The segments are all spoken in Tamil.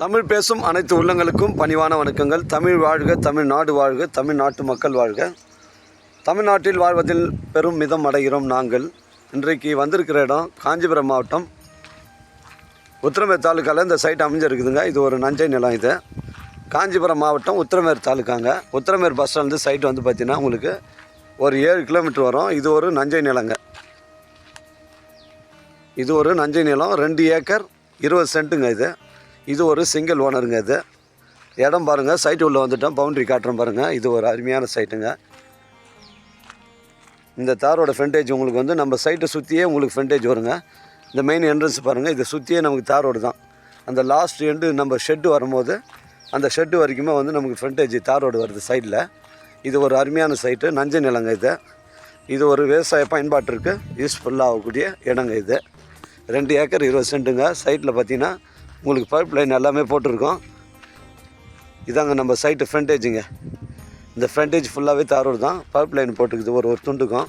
தமிழ் பேசும் அனைத்து உள்ளங்களுக்கும் பணிவான வணக்கங்கள். தமிழ் வாழ்க தமிழ்நாடு வாழ்க தமிழ்நாட்டு மக்கள் வாழ்க. தமிழ்நாட்டில் வாழ்வதில் பெரும் மிதம் அடைகிறோம் நாங்கள். இன்றைக்கு வந்திருக்கிற இடம் காஞ்சிபுரம் மாவட்டம். உத்திரமேர் தாலுக்காவில் இந்த சைட் அமைஞ்சிருக்குதுங்க. இது ஒரு நஞ்சை நிலம் இது. காஞ்சிபுரம் மாவட்டம் உத்திரமேர் தாலுக்காங்க. உத்திரமேர் பஸ் ஸ்டாண்டு சைட் வந்து பார்த்திங்கன்னா உங்களுக்கு ஒரு ஏழு கிலோமீட்டர் வரும். இது ஒரு நஞ்சை நிலங்க. இது ஒரு நஞ்சை நிலம். ரெண்டு ஏக்கர் இருபது சென்ட்டுங்க இது. இது ஒரு சிங்கிள் ஓனருங்க இது. இடம் பாருங்கள் சைட்டு உள்ளே வந்துட்டோம் பவுண்ட்ரி காட்டுறோம் பாருங்கள் இது ஒரு அருமையான சைட்டுங்க இந்த தாரோட ஃப்ரண்டேஜ் உங்களுக்கு வந்து நம்ம சைட்டை சுற்றியே உங்களுக்கு ஃப்ரண்டேஜ் வருங்க. இந்த மெயின் என்ட்ரன்ஸ் பாருங்கள் இதை சுற்றியே நமக்கு தார் ரோடு தான். அந்த லாஸ்ட் எண்டு நம்ம ஷெட்டு வரும்போது அந்த ஷெட்டு வரைக்குமே வந்து நமக்கு ஃப்ரண்டேஜ் தார் ரோடு வருது சைடில் இது ஒரு அருமையான சைட்டு நஞ்ச நிலங்க இது. இது ஒரு விவசாய பயன்பாட்டிற்கு யூஸ்ஃபுல்லாக ஆகக்கூடிய இடங்க இது. ரெண்டு ஏக்கர் இருபது சென்ட்டுங்க. சைட்டில் பார்த்தீங்கன்னா உங்களுக்கு பைப் லைன் எல்லாமே போட்டிருக்கோம். இதாங்க நம்ம சைட்டு ஃப்ரண்டேஜுங்க இந்த ஃப்ரண்டேஜ் ஃபுல்லாகவே தரூர் தான். பைப் லைன் போட்டுக்குது ஒரு ஒரு துண்டுக்கும்.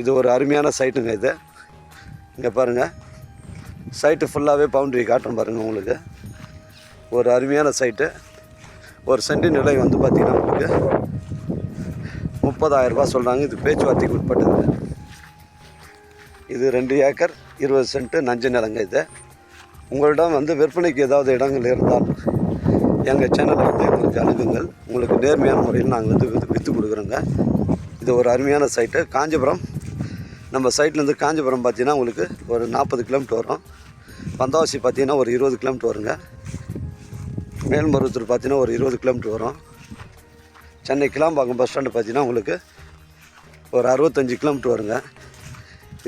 இது ஒரு அருமையான சைட்டுங்க இது. இங்கே பாருங்கள் சைட்டு ஃபுல்லாகவே பவுண்ட்ரி காட்டுறோம் பாருங்கள் உங்களுக்கு. ஒரு அருமையான சைட்டு ஒரு சென்டி நிலை வந்து பார்த்திங்கன்னா உங்களுக்கு முப்பதாயிரம் சொல்கிறாங்க இது பேச்சுவார்த்தைக்கு உட்பட்டது. இது ரெண்டு ஏக்கர் இருபது சென்ட்டு நஞ்சு நிலங்க இது. உங்களிடம் வந்து விற்பனைக்கு ஏதாவது இடங்கள் இருந்தால் எங்கள் சேனலை வந்து எங்களுக்கு அணுகுங்கள். உங்களுக்கு நேர்மையான முறையில் நாங்கள் வந்து வித்து விற்று கொடுக்குறோங்க. இது ஒரு அருமையான சைட்டு. காஞ்சிபுரம். நம்ம சைட்லேருந்து காஞ்சிபுரம் பார்த்தீங்கன்னா உங்களுக்கு ஒரு நாற்பது கிலோமீட்டர் வரும். பந்தாவசி பார்த்தீங்கன்னா ஒரு இருபது கிலோமீட்டர் வருங்க. மேல்மருவத்தூர் பார்த்தீங்கன்னா ஒரு இருபது கிலோமீட்டர் வரும். சென்னை கிளாம்பாக்கம் பஸ் ஸ்டாண்டு பார்த்தீங்கன்னா உங்களுக்கு ஒரு அறுபத்தஞ்சு கிலோமீட்டர் வருங்க.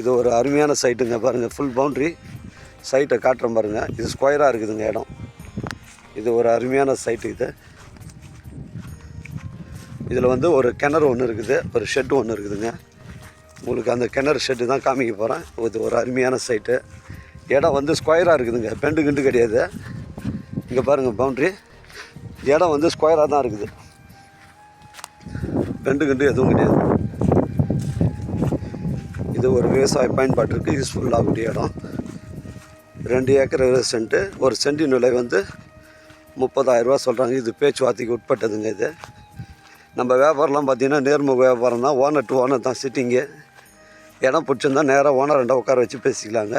இது ஒரு அருமையான சைட்டுங்க பாருங்கள் ஃபுல் பவுண்ட்ரி சைட்டை காட்டுறேன் பாருங்கள் இது ஸ்கொயராக இருக்குதுங்க இடம். இது ஒரு அருமையான சைட்டு இது. இதில் வந்து ஒரு கிணறு ஒன்று இருக்குது. ஒரு ஷெட்டு ஒன்று இருக்குதுங்க. உங்களுக்கு அந்த கிணறு ஷெட்டு தான் காமிக்க போகிறேன் இது ஒரு அருமையான சைட்டு. இடம் வந்து ஸ்கொயராக இருக்குதுங்க. பெண்டு கிண்டு கிடையாது. இங்கே பாருங்கள் பவுண்ட்ரி இடம் வந்து ஸ்கொயராக தான் இருக்குது. பெண்டு கிண்டு எதுவும் கிடையாது. இது ஒரு விவசாய பயன்பாட்டிற்கு யூஸ்ஃபுல்லாகக்கூடிய இடம். ரெண்டு ஏக்கர் இருபது சென்ட்டு ஒரு சென்டின் விலை வந்து முப்பதாயிரரூவா சொல்கிறாங்க இது பேச்சுவார்த்தைக்கு உட்பட்டதுங்க இது. நம்ம வியாபாரம்லாம் பார்த்திங்கன்னா நேர்முக வியாபாரம் தான். ஓனர் டு ஓனர் தான் சிட்டிங்கு இடம் பிடிச்சிருந்தா நேராக ஓனர் ரெண்டா உட்கார வச்சு பேசிக்கலாங்க.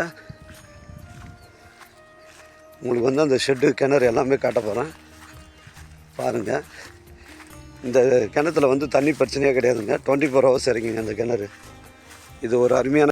உங்களுக்கு வந்து அந்த ஷெட்டு கிணறு எல்லாமே காட்ட போகிறேன் பாருங்கள் இந்த கிணத்துல வந்து தண்ணி பிரச்சனையே கிடையாதுங்க. டுவெண்ட்டி ஃபோர் ஹவர்ஸ் இறங்கிங்க அந்த கிணறு. இது ஒரு அருமையான